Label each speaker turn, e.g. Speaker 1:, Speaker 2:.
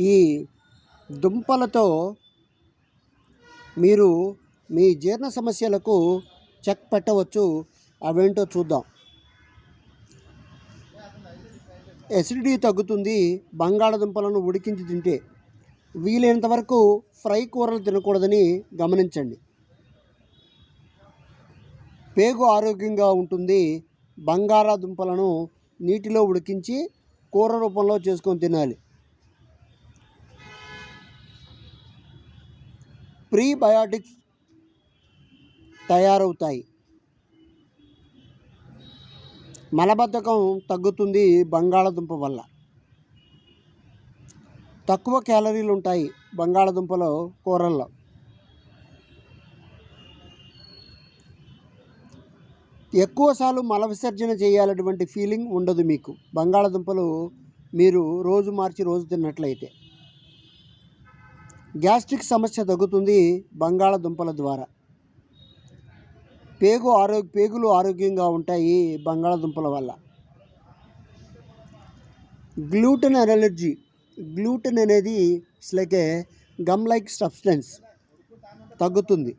Speaker 1: ఈ దుంపలతో మీరు మీ జీర్ణ సమస్యలకు చెక్ పెట్టవచ్చు. అవేంటో చూద్దాం. ఎసిడిటీ తగ్గుతుంది. బంగాళదుంపలను ఉడికించి తింటే వీలైనంత వరకు ఫ్రై కూరలు తినకూడదని గమనించండి. పేగు ఆరోగ్యంగా ఉంటుంది. బంగాళాదుంపలను నీటిలో ఉడికించి కూర రూపంలో చేసుకొని తినాలి. ప్రీబయాటిక్స్ తయారవుతాయి. మలబద్ధకం తగ్గుతుంది బంగాళదుంప వల్ల. తక్కువ క్యాలరీలు ఉంటాయి బంగాళదుంపలో కూరల్లో. ఎక్కువసార్లు మల విసర్జన చేయాలటువంటి ఫీలింగ్ ఉండదు మీకు. బంగాళదుంపలు మీరు రోజు మార్చి రోజు తిన్నట్లయితే. గ్యాస్ట్రిక్ సమస్య తగ్గుతుంది బంగాళదుంపల ద్వారా. పేగు ఆరోగ్య పేగులు ఆరోగ్యంగా ఉంటాయి బంగాళదుంపల వల్ల. గ్లూటెన్ అనర్జీ గ్లూటెన్ అనేది it's like a gum like substance తగ్గుతుంది.